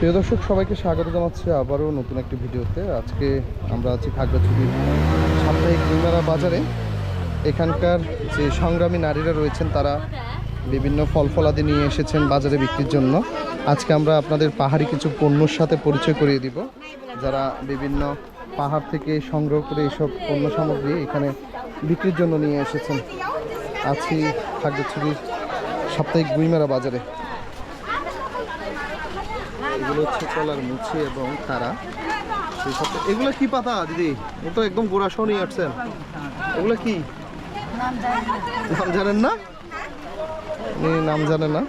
প্রিয় দর্শক, সবাইকে স্বাগত জানাচ্ছি আবারও নতুন একটি ভিডিওতে। আজকে আমরা আছি খাগড়াছড়ির সাপ্তাহিক নিমেলা বাজারে। এখানকার যে সংগ্রামী নারীরা রয়েছেন, তারা বিভিন্ন ফল ফলাদি নিয়ে এসেছেন বাজারে বিক্রির জন্য। আজকে আমরা আপনাদের পাহাড়ি কিছু পণ্যর সাথে পরিচয় করিয়ে দিব। যারা বিভিন্ন পাহাড় থেকে সংগ্রহ করে এইসব পণ্য সামগ্রী এখানে বিক্রির জন্য নিয়ে এসেছেন। আছি খাগড়াছড়ির সাপ্তাহিক গুইমেরা বাজারে। এগুলো হচ্ছে কলার মুছি এবং তারা সেই সাথে এগুলো কি পাতা দিদি? ও তো একদম গোড়া সহ নিয়ে আসছেন এগুলো কি? নাম জানেন না? নাম জানেন না।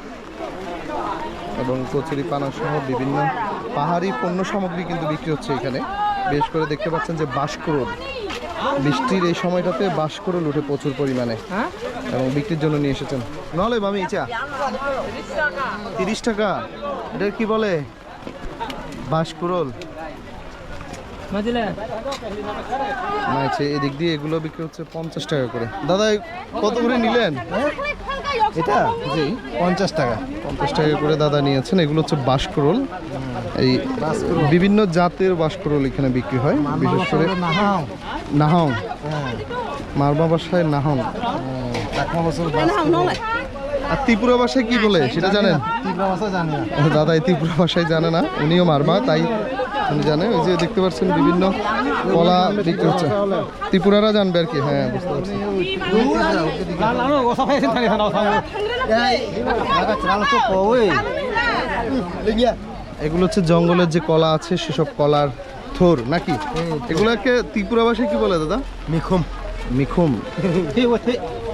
এবং কচুরি পানা সহ বিভিন্ন পাহাড়ি পণ্য সামগ্রী কিন্তু বিক্রি হচ্ছে এখানে। বেশ করে দেখতে পাচ্ছেন যে বাঁশকরল বৃষ্টির এই সময়টাতে বাঁশকরল উঠে প্রচুর পরিমাণে। এবং বিক্রির জন্য নিয়ে এসেছেন। নাহলে মামি ইচা তিরিশ টাকা। এটা কি বলে? বাঁশকুরল মাইছে এদিক দিয়ে এগুলো বিক্রি হচ্ছে পঞ্চাশ টাকা করে। দাদা কত করে নিলেন? এটা? জি পঞ্চাশ টাকা। পঞ্চাশ টাকা করে দাদা নিয়েছেন। এগুলো হচ্ছে বাঁশকুরল এই বিভিন্ন জাতের বাঁশকুরল এখানে বিক্রি হয় বিশেষ করে নাহাও নাহং। হ্যাঁ। মারমা বাসায় নাহং। টাকা বছর আর ত্রিপুরা ভাষায় কি বলে সেটা জানেন? দাদা এই ত্রিপুরা ভাষায় জানে না উনিও মারমা তাই উনি জানে। ওই যে দেখতে পাচ্ছেন বিভিন্ন কলা বিক্রি হচ্ছে। ত্রিপুরারা জানবে আর কি হ্যাঁ বুঝতে পারছি। এগুলো হচ্ছে জঙ্গলের যে কলা আছে সেসব কলার থোর নাকি? এগুলোকে ত্রিপুরা ভাষায় কি বলে দাদা? মিখুম। মিখুম।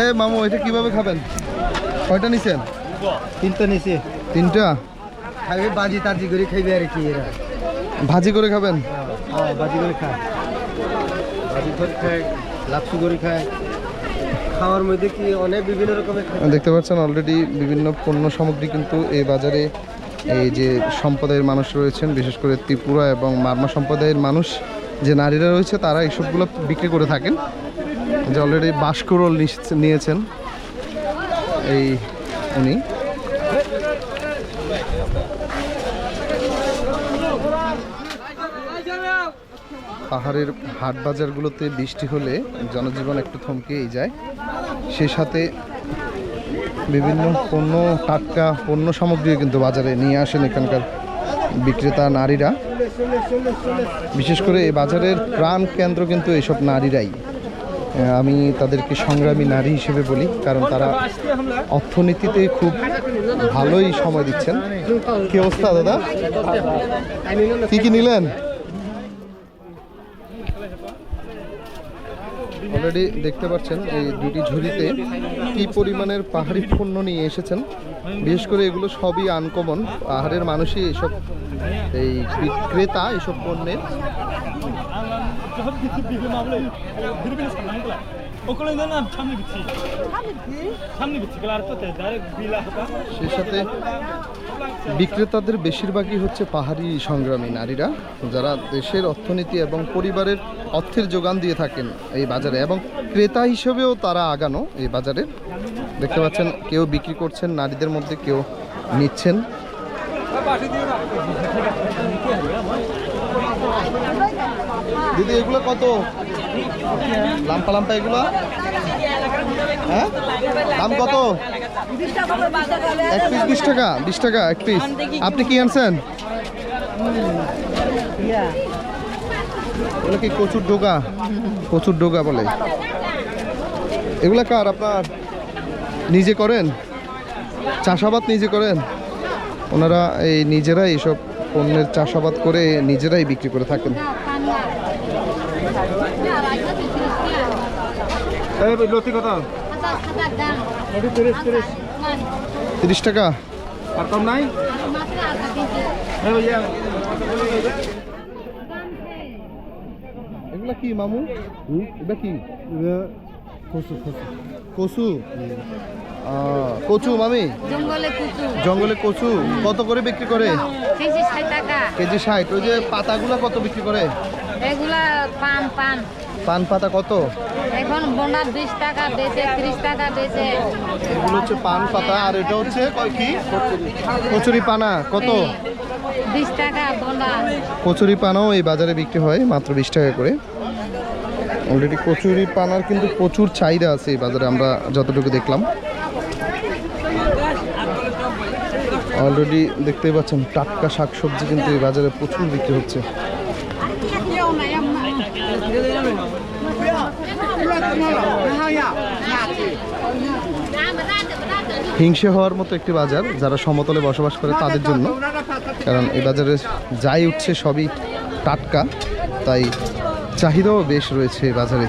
এ মামু এটা কীভাবে খাবেন? কয়টা নিছেন? তিনটা নিচে তিনটা? খাইবে বাজি তাজি করে খাইবে আর কি এরা। ভাজি করে খাবেন? হ্যাঁ বাজি করে খায়। বাজি করে খায় লাপসু করে খায়। খাওয়ার মধ্যে কি অনেক বিভিন্ন রকমের দেখতে পাচ্ছেন অলরেডি বিভিন্ন পণ্য সামগ্রী কিন্তু এই বাজারে এই যে সম্প্রদায়ের মানুষ রয়েছেন বিশেষ করে ত্রিপুরা এবং মারমা সম্প্রদায়ের মানুষ যে নারীরা রয়েছে তারা এইসবগুলো বিক্রি করে থাকেন। যে অলরেডি বাসকরল নিয়েছেন। এই উনি। পাহাড়ের হাট বাজারগুলোতে বৃষ্টি হলে জনজীবন একটু থমকেই যায়। সে সাথে বিভিন্ন পণ্য, টাটকা পণ্য সামগ্রী কিন্তু বাজারে নিয়ে আসেন এখানকার বিক্রেতা নারীরা। বিশেষ করে এই বাজারের প্রাণ কেন্দ্র কিন্তু এইসব নারীরাই। আমি তাদেরকে সংগ্রামী নারী হিসেবে বলি, কারণ তারা অর্থনীতিতে খুব ভালোই সময় দিচ্ছেন। কি অবস্থা, দাদা? কি কি নিলেন? অলরেডি দেখতে পাচ্ছেন এই দুটি ঝুড়িতে কি পরিমাণের পাহাড়ি পণ্য নিয়ে এসেছেন। বিশেষ করে এগুলো সবই আনকমন পাহাড়ের মানুষই এসব, এই বিক্রেতা এসব পণ্যের। সাথে বিক্রেতাদের বেশিরভাগই হচ্ছে পাহাড়ি সংগ্রামী নারীরা, যারা দেশের অর্থনীতি এবং পরিবারের অর্থের যোগান দিয়ে থাকেন এই বাজারে। এবং ক্রেতা হিসেবেও তারা আগানো এই বাজারে। দেখতে পাচ্ছেন, কেউ বিক্রি করছেন, নারীদের মধ্যে কেউ নিচ্ছেন। দিদি, এগুলো কত? লাম্পা লাম্পা এগুলো? হ্যাঁ? দাম কত? এক পিস বিশ টাকা বিশ টাকা, এক পিস আপনি কি আনছেন? এগুলো কি কচুর ডোগা? কচুর ডোগা বলে। এগুলো কার আপনার? নিজে করেন? চাষাবাদ নিজে করেন? ওনারা এই নিজেরাই এইসব পণ্যের চাষাবাদ করে নিজেরাই বিক্রি করে থাকেন। তিরিশ টাকা। আর কম নাই? এগুলা কি মামু? এটা কি? কচু কচু। কচু? কচু মামি? জঙ্গলে জঙ্গলে কচু? কত করে বিক্রি করে? কেজি ষাট কেজি ষাট। ওই যে পাতাগুলো কত বিক্রি করে? এগুলা পান পান। পান পাতা কত? এখন বোনা বিশ টাকা বেচে ত্রিশ টাকা বেচে। এগুলো হচ্ছে পান পাতা আর এটা হচ্ছে কয় কি? কচুরি পানা কত? বিশ টাকা বোনা। কচুরি পানাও এই বাজারে বিক্রি হয় মাত্র বিশ টাকা করে। অলরেডি কচুরি পানার কিন্তু প্রচুর চাহিদা আছে এই বাজারে, আমরা যতটুকু দেখলাম। অলরেডি দেখতেই পাচ্ছেন, টাটকা শাকসবজি কিন্তু এই বাজারে প্রচুর বিক্রি হচ্ছে। হিংসে হওয়ার মতো একটি বাজার, যারা সমতলে বসবাস করে তাদের জন্য। কারণ এই বাজারে যাই উঠছে সবই টাটকা, তাই চাহিদাও বেশ রয়েছে বাজারে।